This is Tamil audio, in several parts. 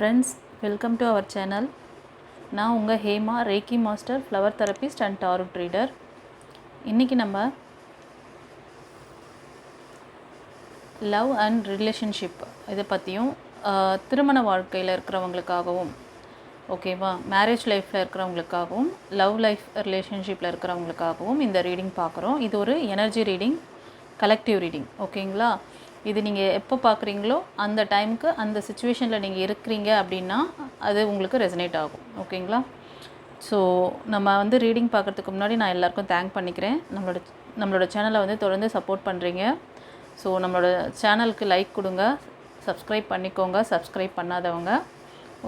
Friends welcome to our channel நான் உங்கள் Hema reiki master flower therapist and tarot reader இன்றைக்கி நம்ம லவ் அண்ட் ரிலேஷன்ஷிப் இதை பற்றியும் திருமண வாழ்க்கையில் இருக்கிறவங்களுக்காகவும் ஓகேவா மேரேஜ் லைஃப்பில் இருக்கிறவங்களுக்காகவும் லவ் லைஃப் ரிலேஷன்ஷிப்பில் இருக்கிறவங்களுக்காகவும் இந்த ரீடிங் பார்க்குறோம். இது ஒரு எனர்ஜி ரீடிங் கலெக்டிவ் ரீடிங் ஓகேங்களா இது நீங்கள் எப்போ பார்க்குறீங்களோ அந்த டைமுக்கு அந்த சுச்சுவேஷனில் நீங்கள் இருக்கிறீங்க அப்படின்னா அது உங்களுக்கு ரெசனேட் ஆகும். ஓகேங்களா? ஸோ நம்ம வந்து ரீடிங் பார்க்குறதுக்கு முன்னாடி நான் எல்லாருக்கும் தேங்க் பண்ணிக்கிறேன். நம்மளோட நம்மளோட சேனலை வந்து தொடர்ந்து சப்போர்ட் பண்ணுறீங்க ஸோ நம்மளோட சேனலுக்கு லைக் கொடுங்க. சப்ஸ்கிரைப் பண்ணிக்கோங்க. சப்ஸ்கிரைப் பண்ணாதவங்க.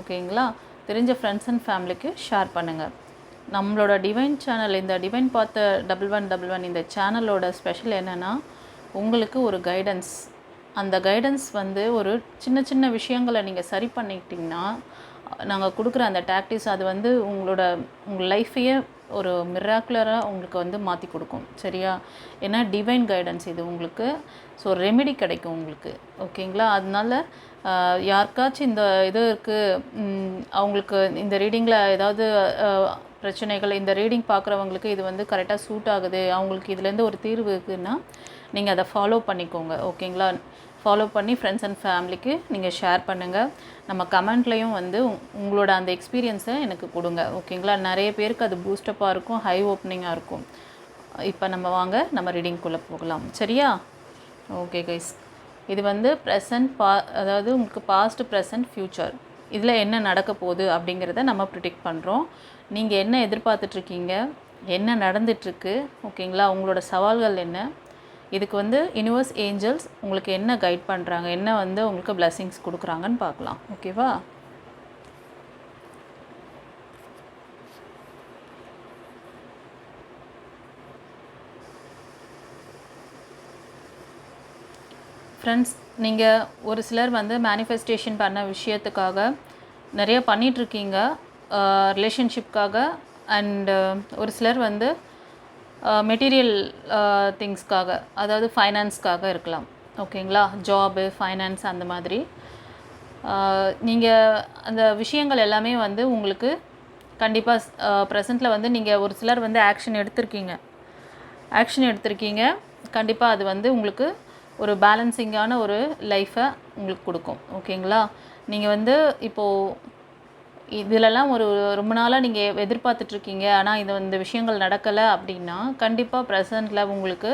ஓகேங்களா? தெரிஞ்ச ஃப்ரெண்ட்ஸ் அண்ட் ஃபேமிலிக்கு ஷேர் பண்ணுங்கள் நம்மளோட டிவைன் சேனல் இந்த டிவைன் பார்த்த டபுள் ஒன் டபுள் ஒன் இந்த சேனலோட ஸ்பெஷல் என்னென்னா உங்களுக்கு ஒரு கைடன்ஸ் அந்த கைடன்ஸ் வந்து ஒரு சின்ன சின்ன விஷயங்களை நீங்கள் சரி பண்ணிக்கிட்டிங்கன்னா நாங்கள் கொடுக்குற அந்த டாக்டிஸ் அது வந்து உங்களோட உங்கள் லைஃப்பையே ஒரு மிராக்குலராக உங்களுக்கு வந்து மாற்றி கொடுக்கும். சரியா? ஏன்னா டிவைன் கைடன்ஸ் இது உங்களுக்கு. ஸோ ரெமெடி கிடைக்கும் உங்களுக்கு. ஓகேங்களா? அதனால யாருக்காச்சும் இந்த இது இருக்குது அவங்களுக்கு இந்த ரீடிங்கில் ஏதாவது பிரச்சனைகள் இந்த ரீடிங் பார்க்குறவங்களுக்கு இது வந்து கரெக்டாக சூட் ஆகுது அவங்களுக்கு இதுலேருந்து ஒரு தீர்வு இருக்குன்னா நீங்கள் அதை ஃபாலோ பண்ணிக்கோங்க. ஓகேங்களா? ஃபாலோ பண்ணி ஃப்ரெண்ட்ஸ் அண்ட் ஃபேமிலிக்கு நீங்கள் ஷேர் பண்ணுங்கள் நம்ம கமெண்ட்லேயும் வந்து உங்- உங்களோட அந்த எக்ஸ்பீரியன்ஸை எனக்கு கொடுங்க. ஓகேங்களா நிறைய பேருக்கு அது பூஸ்டப்பாக இருக்கும் ஹை ஓப்பனிங்காக இருக்கும். இப்போ நம்ம வாங்க நம்ம ரீடிங்குள்ளே போகலாம். சரியா? ஓகே கைஸ் இது வந்து ப்ரெசன்ட் பா அதாவது உங்களுக்கு பாஸ்ட் ப்ரெசன்ட் ஃப்யூச்சர் இதில் என்ன நடக்க போகுது அப்படிங்கிறத நம்ம ப்ரிடிக்ட் பண்ணுறோம் நீங்கள் என்ன எதிர்பார்த்துட்ருக்கீங்க என்ன நடந்துட்டுருக்கு ஓகேங்களா உங்களோட சவால்கள் என்ன? இதுக்கு வந்து யுனிவர்ஸ் ஏஞ்சல்ஸ் உங்களுக்கு என்ன கைட் பண்ணுறாங்க என்ன வந்து உங்களுக்கு blessings கொடுக்குறாங்கன்னு பார்க்கலாம். ஓகேவா ஃப்ரெண்ட்ஸ் நீங்கள் ஒரு சிலர் வந்து மேனிஃபெஸ்டேஷன் பண்ண விஷயத்துக்காக நிறைய பண்ணிகிட்ருக்கீங்க ரிலேஷன்ஷிப்காக அண்டு ஒரு சிலர் வந்து Uh, மெட்டீரியல் திங்ஸ்க்காக uh, அதாவது ஃபைனான்ஸ்க்காக இருக்கலாம். ஓகேங்களா ஜாபு ஃபைனான்ஸ் அந்த மாதிரி. Uh, நீங்கள் அந்த விஷயங்கள் எல்லாமே வந்து உங்களுக்கு கண்டிப்பாக ப்ரெசண்ட்டில் வந்து நீங்கள் ஒரு சிலர் வந்து ஆக்ஷன் எடுத்திருக்கீங்க. ஆக்ஷன் எடுத்திருக்கீங்க. கண்டிப்பாக அது வந்து உங்களுக்கு ஒரு பேலன்சிங்கான ஒரு லைஃப்பை உங்களுக்கு கொடுக்கும். ஓகேங்களா நீங்கள் வந்து இப்போது இதிலெல்லாம் ஒரு ரொம்ப நாளாக நீங்கள் எதிர்பார்த்துட்ருக்கீங்க. ஆனால் இது இந்த விஷயங்கள் நடக்கலை அப்படின்னா கண்டிப்பாக ப்ரெசண்ட்டில் உங்களுக்கு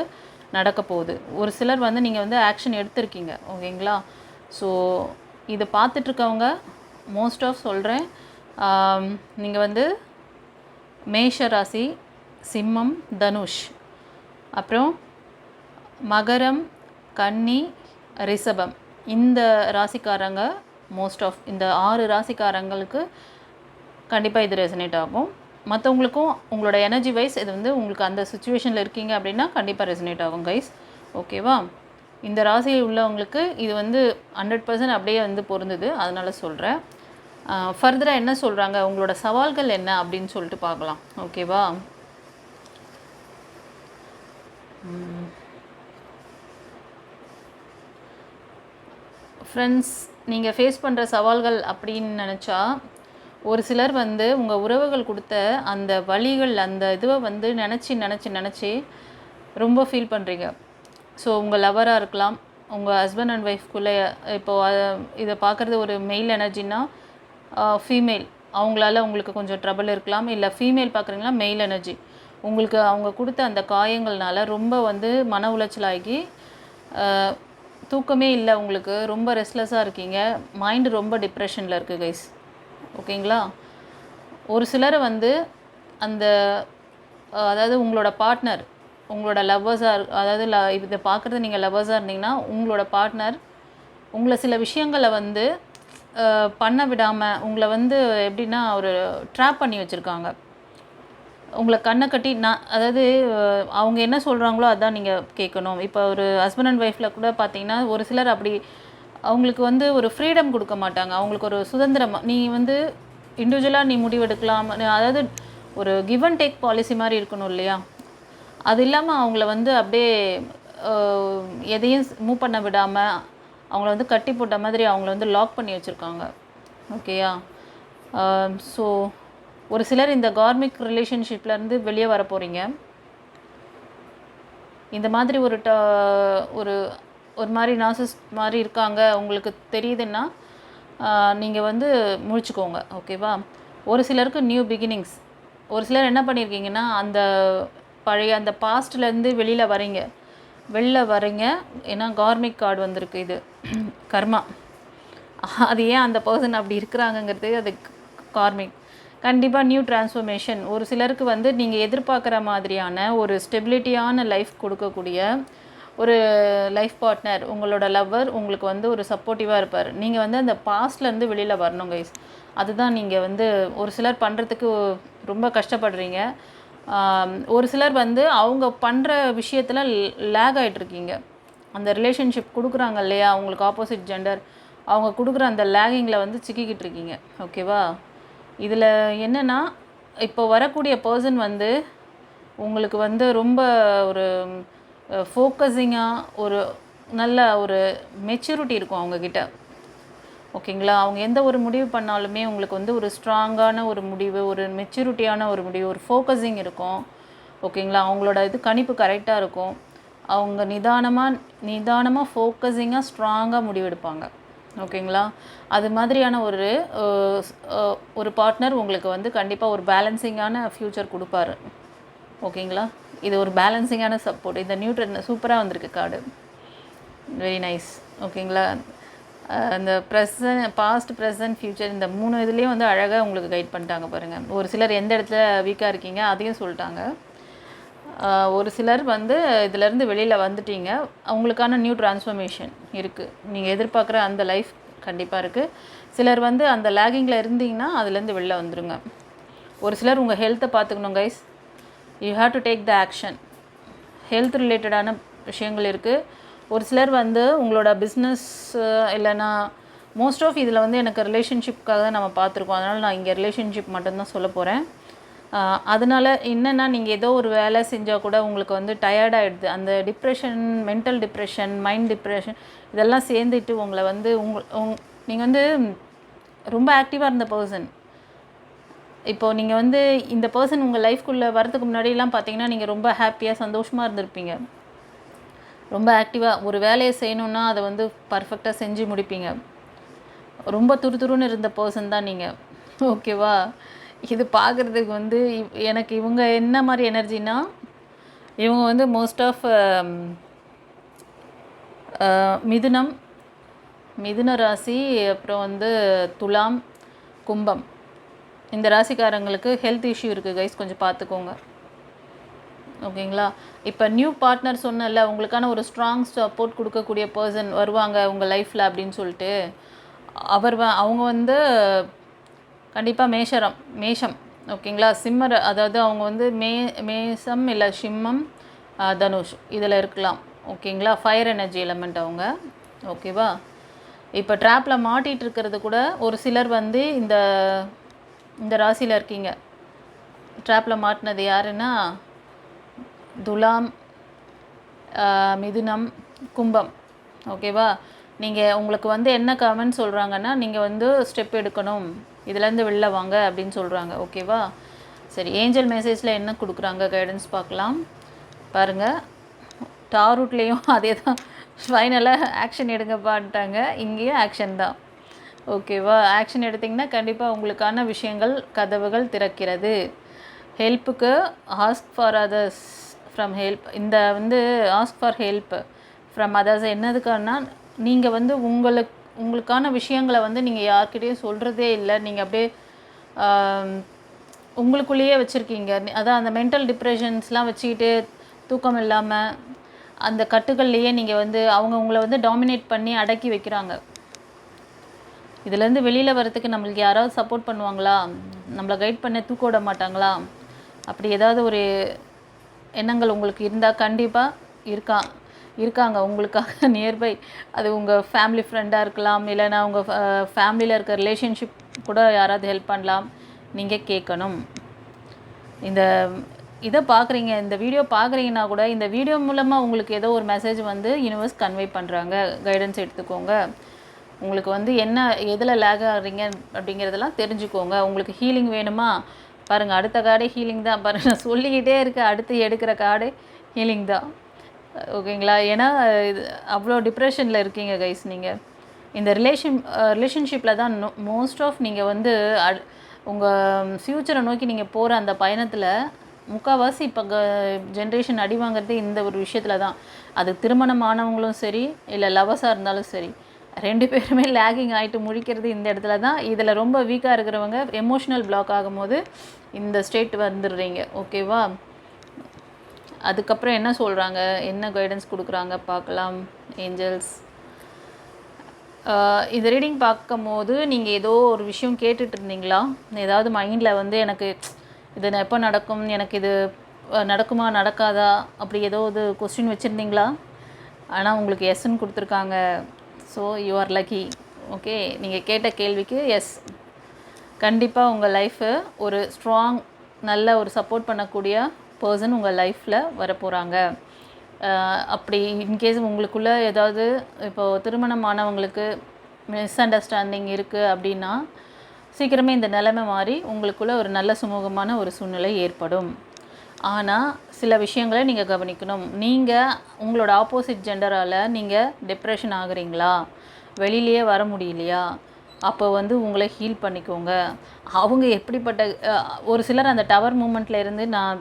நடக்க போகுது. ஒரு சிலர் வந்து நீங்கள் வந்து ஆக்ஷன் எடுத்திருக்கீங்க. ஓகேங்களா? ஸோ இதை பார்த்துட்ருக்கவங்க மோஸ்ட் ஆஃப் சொல்கிறேன் நீங்கள் வந்து மேஷ ராசி சிம்மம் தனுஷ். அப்புறம் மகரம் கன்னி ரிஷபம். இந்த ராசிக்காரங்க மோஸ்ட் ஆஃப் இந்த ஆறு ராசிக்காரங்களுக்கு கண்டிப்பாக இது ரெசனேட் ஆகும். மற்றவங்களுக்கும் உங்களோட எனர்ஜி வைஸ் இது வந்து உங்களுக்கு அந்த சுச்சுவேஷனில் இருக்கீங்க அப்படின்னா கண்டிப்பாக ரெசனேட் ஆகும் கைஸ் ஓகேவா இந்த ராசியில் உள்ளவங்களுக்கு இது வந்து ஹண்ட்ரட் பர்சன்ட் அப்படியே வந்து பொருந்துது. அதனால் சொல்கிறேன் ஃபர்தராக என்ன சொல்கிறாங்க உங்களோட சவால்கள் என்ன அப்படின்னு சொல்லிட்டு பார்க்கலாம். ஓகேவா ஃப்ரெண்ட்ஸ் நீங்கள் ஃபேஸ் பண்ணுற சவால்கள் அப்படின்னு நினச்சா ஒரு சிலர் வந்து உங்கள் உறவுகள் கொடுத்த அந்த வழிகள் அந்த இதுவை வந்து நினச்சி நினச்சி நினச்சி ரொம்ப ஃபீல் பண்ணுறீங்க ஸோ உங்கள் லவராக இருக்கலாம் உங்கள் ஹஸ்பண்ட் அண்ட் ஒய்ஃப்குள்ளே இப்போது இதை பார்க்குறது ஒரு மெயில் எனர்ஜின்னா ஃபீமேல் அவங்களால உங்களுக்கு கொஞ்சம் ட்ரபிள் இருக்கலாம் இல்லை ஃபீமேல் பார்க்குறீங்களா மெயில் எனர்ஜி உங்களுக்கு அவங்க கொடுத்த அந்த காயங்கள்னால ரொம்ப வந்து மன உளைச்சலாகி தூக்கமே இல்லை உங்களுக்கு. ரொம்ப ரெஸ்ட்லெஸ்ஸாக இருக்கீங்க. மைண்டு ரொம்ப டிப்ரெஷனில் இருக்குது கைஸ் ஓகேங்களா? ஒரு சிலரை வந்து அந்த அதாவது உங்களோட பார்ட்னர் உங்களோட லவ்வர்ஸாக அதாவது ல இதை பார்க்குறது நீங்கள் லவ்வர்ஸாக இருந்தீங்கன்னா உங்களோட பார்ட்னர் உங்களை சில விஷயங்களை வந்து பண்ண விடாமல் உங்களை வந்து எப்படின்னா ஒரு ட்ராப் பண்ணி வச்சுருக்காங்க. உங்களை கண்ணை கட்டி நான் அதாவது அவங்க என்ன சொல்கிறாங்களோ அதான் நீங்கள் கேட்கணும். இப்போ ஒரு ஹஸ்பண்ட் அண்ட் ஒய்ஃபில் கூட பார்த்தீங்கன்னா ஒரு சிலர் அப்படி அவங்களுக்கு வந்து ஒரு ஃப்ரீடம் கொடுக்க மாட்டாங்க. அவங்களுக்கு ஒரு சுதந்திரம். நீ வந்து இண்டிவிஜுவலாக நீ முடிவெடுக்கலாம். அதாவது ஒரு கிவ் அண்ட் டேக் பாலிசி மாதிரி இருக்கணும் இல்லையா? அது இல்லாமல் அவங்கள வந்து அப்படியே எதையும் மூவ் பண்ண விடாமல் அவங்கள வந்து கட்டி போட்ட மாதிரி அவங்கள வந்து லாக் பண்ணி வச்சுருக்காங்க. ஓகேயா ஸோ ஒரு சிலர் இந்த கார்மிக் ரிலேஷன்ஷிப்லேருந்து வெளியே வர போகிறீங்க இந்த மாதிரி ஒரு ட ஒரு ஒரு மாதிரி நாசஸ் மாதிரி இருக்காங்க. உங்களுக்கு தெரியுதுன்னா நீங்கள் வந்து முழிச்சுக்கோங்க. ஓகேவா ஒரு சிலருக்கு நியூ பிகினிங்ஸ் ஒரு சிலர் என்ன பண்ணியிருக்கீங்கன்னா அந்த பழைய அந்த பாஸ்ட்லேருந்து வெளியில் வரீங்க. வெளில வரீங்க. ஏன்னா கார்மிக் கார்டு வந்திருக்கு இது. கர்மா. அது ஏன் அந்த பர்சன் அப்படி இருக்கிறாங்கங்கிறது அது கார்மிக். கண்டிப்பாக நியூ டிரான்ஸ்ஃபர்மேஷன் ஒரு சிலருக்கு வந்து நீங்கள் எதிர்பார்க்குற மாதிரியான ஒரு ஸ்டெபிலிட்டியான லைஃப் கொடுக்கக்கூடிய ஒரு லைஃப் பார்ட்னர் உங்களோட லவ்வர் உங்களுக்கு வந்து ஒரு சப்போர்ட்டிவாக இருப்பார். நீங்கள் வந்து அந்த பாஸ்ட்லேருந்து வெளியில் வரணும் கைஸ் அதுதான் நீங்கள் வந்து ஒரு சிலர் பண்ணுறதுக்கு ரொம்ப கஷ்டப்படுறீங்க. ஒரு சிலர் வந்து அவங்க பண்ணுற விஷயத்தில் லேக் ஆகிட்ருக்கீங்க அந்த ரிலேஷன்ஷிப் கொடுக்குறாங்க இல்லையா? அவங்களுக்கு ஆப்போசிட் ஜெண்டர் அவங்க கொடுக்குற அந்த லேகிங்கில் வந்து சிக்கிக்கிட்டு இருக்கீங்க. ஓகேவா இதில் என்னென்னா இப்போ வரக்கூடிய பர்சன் வந்து உங்களுக்கு வந்து ரொம்ப ஒரு ஃபோக்கஸிங்காக ஒரு நல்ல ஒரு மெச்சூரிட்டி இருக்கும் அவங்கக்கிட்ட ஓகேங்களா? அவங்க எந்த ஒரு முடிவு பண்ணாலுமே உங்களுக்கு வந்து ஒரு ஸ்ட்ராங்கான ஒரு முடிவு ஒரு மெச்சூரிட்டியான ஒரு முடிவு ஒரு ஃபோக்கஸிங் இருக்கும். ஓகேங்களா? அவங்களோட இது கணிப்பு கரெக்டாக இருக்கும். அவங்க நிதானமாக நிதானமாக ஃபோக்கஸிங்காக ஸ்ட்ராங்காக முடிவெடுப்பாங்க. ஓகேங்களா? அது மாதிரியான ஒரு ஒரு பார்ட்னர் உங்களுக்கு வந்து கண்டிப்பாக ஒரு பேலன்சிங்கான ஃப்யூச்சர் கொடுப்பாரு. ஓகேங்களா? இது ஒரு பேலன்சிங்கான சப்போர்ட் இந்த நியூட்ரன் சூப்பராக வந்திருக்கு கார்டு வெரி நைஸ் ஓகேங்களா? அந்த ப்ரெசன்ட் பாஸ்ட் ப்ரெசன்ட் ஃப்யூச்சர் இந்த மூணு இதுலேயும் வந்து அழகாக உங்களுக்கு கைட் பண்ணிட்டாங்க பாருங்கள் ஒரு சிலர் எந்த இடத்துல வீக்காக இருக்கீங்க அதையும் சொல்லிட்டாங்க. ஒரு சிலர் வந்து இதிலேருந்து வெளியில் வந்துட்டீங்க. அவங்களுக்கான நியூ டிரான்ஸ்ஃபர்மேஷன் இருக்குது நீங்கள் எதிர்பார்க்குற அந்த லைஃப் கண்டிப்பாக இருக்குது சிலர் வந்து அந்த லேகிங்கில் இருந்தீங்கன்னா அதுலேருந்து வெளில வந்துடுங்க ஒரு சிலர் உங்கள் ஹெல்த்தை பார்த்துக்கணும் guys you have to take the action health ரிலேட்டடான விஷயங்கள் இருக்குது ஒரு சிலர் வந்து உங்களோட பிஸ்னஸ் இல்லைன்னா மோஸ்ட் ஆஃப் இதில் வந்து எனக்கு ரிலேஷன்ஷிப்காக தான் நம்ம பார்த்துருக்கோம். அதனால் நான் இங்கே ரிலேஷன்ஷிப் மட்டும்தான் சொல்ல போகிறேன் அதனால் என்னென்னா நீங்கள் ஏதோ ஒரு வேலை செஞ்சால் கூட உங்களுக்கு வந்து டயர்டாகிடுது அந்த depression mental depression mind depression இதெல்லாம் சேர்ந்துட்டு உங்களை வந்து உங் உங் நீங்கள் வந்து ரொம்ப ஆக்டிவாக இருந்த பர்சன் இப்போது நீங்கள் வந்து இந்த பர்சன் உங்கள் லைஃப்குள்ளே வரதுக்கு முன்னாடிலாம் பார்த்தீங்கன்னா நீங்கள் ரொம்ப ஹாப்பியாக சந்தோஷமாக இருந்திருப்பீங்க. ரொம்ப ஆக்டிவாக ஒரு வேலையை செய்யணுன்னா அதை வந்து பர்ஃபெக்டாக செஞ்சு முடிப்பீங்க. ரொம்ப துருதுருன்னு இருந்த பர்சன் தான் நீங்கள் ஓகேவா இது பார்க்குறதுக்கு வந்து இவ்- எனக்கு இவங்க என்ன மாதிரி எனர்ஜினா இவங்க வந்து மோஸ்ட் ஆஃப் um, uh, மிதுனம் மிதுன ராசி அப்புறம் வந்து துலாம் கும்பம். இந்த ராசிக்காரங்களுக்கு ஹெல்த் இஷ்யூ இருக்குது கைஸ் கொஞ்சம் பார்த்துக்கோங்க ஓகேங்களா? இப்போ நியூ பார்ட்னர் சொன்னல உங்களுக்கான ஒரு ஸ்ட்ராங் சப்போர்ட் கொடுக்கக்கூடிய பர்சன் வருவாங்க உங்கள் லைஃப்பில் அப்படின்னு சொல்லிட்டு. அவர் வ- அவங்க வந்து கண்டிப்பாக மேஷரம் மேஷம். ஓகேங்களா சிம்மர் அதாவது அவங்க வந்து மே மேசம் இல்லை சிம்மம் தனுஷ். இதில் இருக்கலாம். ஓகேங்களா ஃபயர் எனர்ஜி எலமெண்ட் அவங்க. ஓகேவா இப்போ ட்ராப்பில் மாட்டிகிட்டு இருக்கிறது கூட ஒரு சிலர் வந்து இந்த இந்த ராசியில் இருக்கீங்க. ட்ராப்பில் மாட்டினது யாருன்னா? துலாம் மிதுனம் கும்பம். ஓகேவா நீங்கள் உங்களுக்கு வந்து என்ன கமெண்ட் சொல்கிறாங்கன்னா நீங்கள் வந்து ஸ்டெப் எடுக்கணும். இதுலேருந்து வெளில வாங்க அப்படின்னு சொல்கிறாங்க ஓகேவா சரி ஏஞ்சல் மெசேஜில் என்ன கொடுக்குறாங்க? கைடன்ஸ் பார்க்கலாம். பாருங்கள் டாரூட்லேயும் அதே தான். ஃபைனலாக ஆக்ஷன் எடுங்கப்பான்ட்டாங்க. இங்கேயும் ஆக்ஷன் தான். ஓகேவா ஆக்ஷன் எடுத்திங்கன்னா கண்டிப்பாக உங்களுக்கான விஷயங்கள் கதவுகள் திறக்கிறது. ஹெல்ப்புக்கு ask for others from help இந்த வந்து ask for help from others என்னதுக்கானா நீங்கள் வந்து உங்களுக்கு உங்களுக்கான விஷயங்களை வந்து நீங்கள் யார்கிட்டயும் சொல்கிறதே இல்லை. நீங்கள் அப்படியே உங்களுக்குள்ளேயே வச்சுருக்கீங்க. அதான் அந்த மென்டல் டிப்ரெஷன்ஸ்லாம் வச்சுக்கிட்டு தூக்கம் இல்லாமல் அந்த கட்டுகள்லையே நீங்கள் வந்து அவங்க உங்களை வந்து டாமினேட் பண்ணி அடக்கி வைக்கிறாங்க. இதுலேருந்து வெளியில் வரதுக்கு நம்மளுக்கு யாராவது சப்போர்ட் பண்ணுவாங்களா? நம்மளை கைட் பண்ண தூக்க விட மாட்டாங்களா? அப்படி ஏதாவது ஒரு எண்ணங்கள் உங்களுக்கு இருந்தால் கண்டிப்பாக இருக்கா? இருக்காங்க. உங்களுக்காக நியர்பை அது உங்கள் ஃபேமிலி ஃப்ரெண்டாக இருக்கலாம் இல்லைன்னா உங்கள் ஃபேமிலியில் இருக்க ரிலேஷன்ஷிப் கூட யாராவது ஹெல்ப் பண்ணலாம். நீங்கள் கேட்கணும். இந்த இதை பார்க்குறீங்க இந்த வீடியோ பார்க்குறீங்கன்னா கூட இந்த வீடியோ மூலமாக உங்களுக்கு ஏதோ ஒரு மெசேஜ் வந்து யூனிவர்ஸ் கன்வே பண்ணுறாங்க கைடன்ஸ் எடுத்துக்கோங்க. உங்களுக்கு வந்து என்ன எதில் லேக் ஆகுறீங்க அப்படிங்கிறதெல்லாம் தெரிஞ்சுக்கோங்க. உங்களுக்கு ஹீலிங் வேணுமா? பாருங்கள் அடுத்த கார்டே ஹீலிங் தான். பாருங்கள் நான் சொல்லிக்கிட்டே இருக்கேன். அடுத்து எடுக்கிற கார்டே ஹீலிங் தான். ஓகேங்களா? ஏன்னா இது அவ்வளோ டிப்ரெஷனில் இருக்கீங்க கைஸ் நீங்கள் இந்த ரிலேஷன் ரிலேஷன்ஷிப்பில் தான் மோஸ்ட் ஆஃப் நீங்கள் வந்து அட் உங்கள் ஃப்யூச்சரை நோக்கி நீங்கள் போகிற அந்த பயணத்தில் முக்கால்வாசி இப்போ ஜென்ரேஷன் அடி வாங்குறது இந்த ஒரு விஷயத்தில் தான். அது திருமணம் ஆனவங்களும் சரி இல்லை லவர்ஸாக இருந்தாலும் சரி ரெண்டு பேருமே லேகிங் ஆகிட்டு முழிக்கிறது இந்த இடத்துல தான். இதில் ரொம்ப வீக்காக இருக்கிறவங்க எமோஷ்னல் பிளாக் ஆகும்போது இந்த ஸ்டேட் வந்துடுறீங்க. ஓகேவா அதுக்கப்புறம் என்ன சொல்கிறாங்க என்ன கைடன்ஸ் கொடுக்குறாங்க? பார்க்கலாம். ஏஞ்சல்ஸ் இது ரீடிங் பார்க்கும்போது நீங்கள் ஏதோ ஒரு விஷயம் கேட்டுட்டு இருந்தீங்களா? ஏதாவது மைண்டில் வந்து எனக்கு இது எப்போ நடக்கும்? எனக்கு இது நடக்குமா? நடக்காதா? அப்படி ஏதோ ஒரு கொஸ்டின் வச்சுருந்தீங்களா? ஆனால் உங்களுக்கு எஸ்ன்னு கொடுத்துருக்காங்க. So you are lucky okay நீங்கள் கேட்ட கேள்விக்கு எஸ் கண்டிப்பாக உங்கள் லைஃபு ஒரு ஸ்ட்ராங் நல்ல ஒரு சப்போர்ட் பண்ணக்கூடிய பர்சன் உங்கள் லைஃப்பில் வரப்போகிறாங்க அப்படி இன்கேஸ் உங்களுக்குள்ளே ஏதாவது இப்போது திருமணம் ஆனவங்களுக்கு மிஸ் அண்டர்ஸ்டாண்டிங் இருக்குது அப்படின்னா சீக்கிரமே இந்த நிலைமை மாறி உங்களுக்குள்ளே ஒரு நல்ல சுமூகமான ஒரு சூழ்நிலை ஏற்படும். ஆனால் சில விஷயங்களை நீங்கள் கவனிக்கணும். நீங்கள் உங்களோட ஆப்போசிட் ஜெண்டரால் நீங்கள் டிப்ரெஷன் ஆகுறீங்களா? வெளியிலேயே வர முடியலையா? அப்போ வந்து உங்களை ஹீல் பண்ணிக்கோங்க. அவங்க எப்படிப்பட்ட ஒரு சிலர் அந்த டவர் மூமெண்ட்டில் இருந்து நான்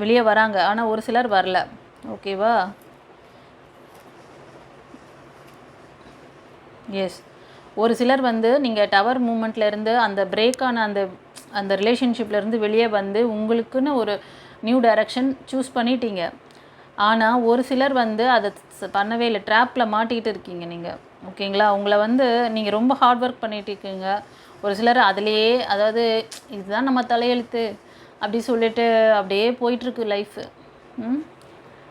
வெளியே வராங்க. ஆனால் ஒரு சிலர் வரல. ஓகேவா? எஸ் ஒரு சிலர் வந்து நீங்கள் டவர் மூமெண்ட்லேருந்து அந்த பிரேக்கான அந்த அந்த ரிலேஷன்ஷிப்லேருந்து வெளியே வந்து உங்களுக்குன்னு ஒரு நியூ டைரக்ஷன் சூஸ் பண்ணிட்டீங்க. ஆனால் ஒரு சிலர் வந்து அதை பண்ணவே இல்லை. ட்ராப்பில் மாட்டிக்கிட்டு இருக்கீங்க நீங்கள் ஓகேங்களா? உங்களை வந்து நீங்கள் ரொம்ப ஹார்ட் ஒர்க் பண்ணிகிட்டு இருக்கீங்க. ஒரு சிலர் அதிலேயே அதாவது இதுதான் நம்ம தலையெழுத்து. அப்படி சொல்லிட்டு அப்படியே போயிட்டுருக்கு லைஃபு ம்?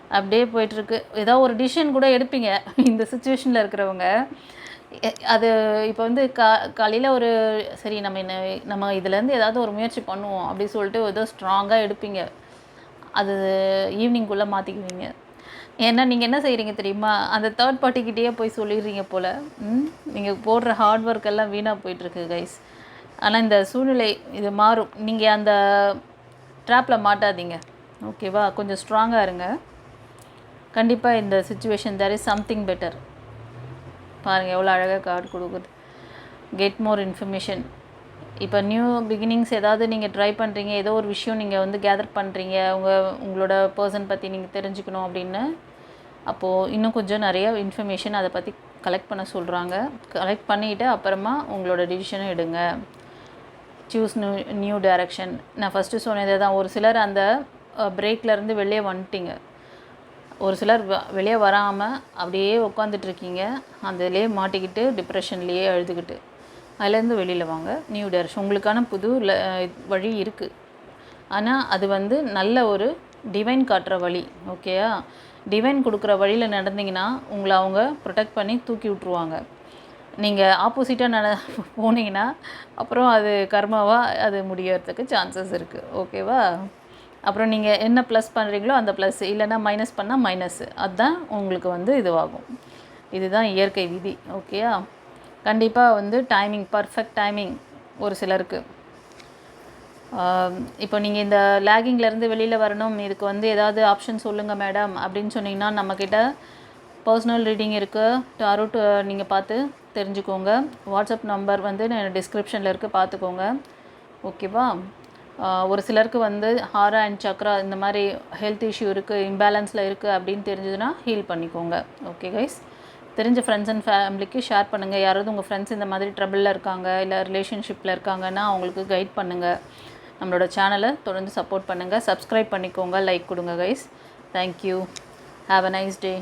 அப்படியே போயிட்டுருக்கு. ஏதோ ஒரு டிசிஷன் கூட எடுப்பீங்க. இந்த சுச்சுவேஷனில் இருக்கிறவங்க. அது இப்போ வந்து கா காலையில் ஒரு சரி நம்ம என்ன நம்ம இதுலேருந்து ஏதாவது ஒரு முயற்சி பண்ணுவோம் அப்படி சொல்லிட்டு ஏதோ ஸ்ட்ராங்காக எடுப்பீங்க. அது ஈவினிங்குள்ளே மாற்றிக்குவீங்க ஏன்னா நீங்கள் என்ன செய்கிறீங்க தெரியுமா? அந்த தேர்ட் பார்ட்டிக்கிட்டேயே போய் சொல்லிடுறீங்க போல். ம்? நீங்கள் போடுற ஹார்ட் ஒர்க் எல்லாம் வீணாக போயிட்டுருக்கு கைஸ் ஆனால் இந்த சூழ்நிலை இது மாறும். நீங்கள் அந்த ட்ராப்பில் மாட்டாதீங்க. ஓகேவா கொஞ்சம் ஸ்ட்ராங்காக இருங்க. கண்டிப்பாக இந்த situation there is something better பாருங்கள் எவ்வளோ அழகாக கார்டு கொடுக்குது. கெட் மோர் இன்ஃபர்மேஷன் இப்போ நியூ பிகினிங்ஸ் ஏதாவது நீங்கள் ட்ரை பண்ணுறீங்க ஏதோ ஒரு விஷயம் நீங்கள் வந்து கேதர் பண்ணுறீங்க உங்கள் உங்களோட பர்சன் பற்றி நீங்கள் தெரிஞ்சுக்கணும் அப்படின்னு அப்போது இன்னும் கொஞ்சம் நிறைய இன்ஃபர்மேஷன் அதை பற்றி கலெக்ட் பண்ண சொல்கிறாங்க கலெக்ட் பண்ணிவிட்டு அப்புறமா உங்களோட டிசிஷனை எடுங்க. சூஸ் நியூ நியூ டைரக்ஷன் நான் ஃபஸ்ட்டு சொன்னதே தான் ஒரு சிலர் அந்த பிரேக்லேருந்து வெளியே வந்துட்டீங்க. ஒரு சிலர் வ- வெளியே வராமல் அப்படியே உட்காந்துட்டு இருக்கீங்க அதுலேயே மாட்டிக்கிட்டு டிப்ரெஷன்லேயே எழுதுக்கிட்டு அதுலேருந்து வெளியில் வாங்க. நியூ டைரக்ஷன் உங்களுக்கான புது ல- வழி இருக்குது ஆனால் அது வந்து நல்ல ஒரு டிவைன் காட்டுற வழி ஓகேயா டிவைன் கொடுக்குற வழியில் நடந்தீங்கன்னா உங்களை அவங்க ப்ரொடெக்ட் பண்ணி தூக்கி விட்ருவாங்க நீங்கள் ஆப்போசிட்டாக நட போனீங்கன்னா அப்புறம் அது கர்மாவாக அது முடியறதுக்கு சான்சஸ் இருக்குது ஓகேவா அப்புறம் நீங்கள் என்ன ப்ளஸ் பண்ணுறீங்களோ அந்த ப்ளஸ் இல்லைன்னா மைனஸ் பண்ணால் மைனஸ் அதுதான் உங்களுக்கு வந்து இதுவாகும். இதுதான் இயற்கை விதி. ஓகேயா கண்டிப்பாக வந்து டைமிங் பர்ஃபெக்ட் டைமிங் ஒரு சிலருக்கு. இப்போ நீங்கள் இந்த லேகிங்லேருந்து வெளியில் வரணும். இதுக்கு வந்து ஏதாவது ஆப்ஷன் சொல்லுங்கள் மேடம் அப்படின்னு சொன்னீங்கன்னா நம்மக்கிட்ட பர்சனல் ரீடிங் இருக்குது டாரோட் நீங்கள் பார்த்து தெரிஞ்சுக்கோங்க. வாட்ஸ்அப் நம்பர் வந்து டிஸ்கிரிப்ஷனில் இருக்குது பார்த்துக்கோங்க. ஓகேவா ஒரு சிலருக்கு வந்து ஹாரா அண்ட் சக்ரா இந்த மாதிரி ஹெல்த் இஷ்யூ இருக்குது இம்பேலன்ஸில் இருக்குது அப்படின்னு தெரிஞ்சதுன்னா ஹீல் பண்ணிக்கோங்க. ஓகே கைஸ் தெரிஞ்ச ஃப்ரெண்ட்ஸ் அண்ட் ஃபேமிலிக்கு ஷேர் பண்ணுங்கள் யாராவது உங்கள் ஃப்ரெண்ட்ஸ் இந்த மாதிரி ட்ரபிளில் இருக்காங்க இல்லை ரிலேஷன்ஷிப்பில் இருக்காங்கன்னா அவங்களுக்கு கைட் பண்ணுங்கள் நம்மளோட சேனலை தொடர்ந்து சப்போர்ட் பண்ணுங்கள் சப்ஸ்கிரைப் பண்ணிக்கோங்க. லைக் கொடுங்க guys thank you have a nice day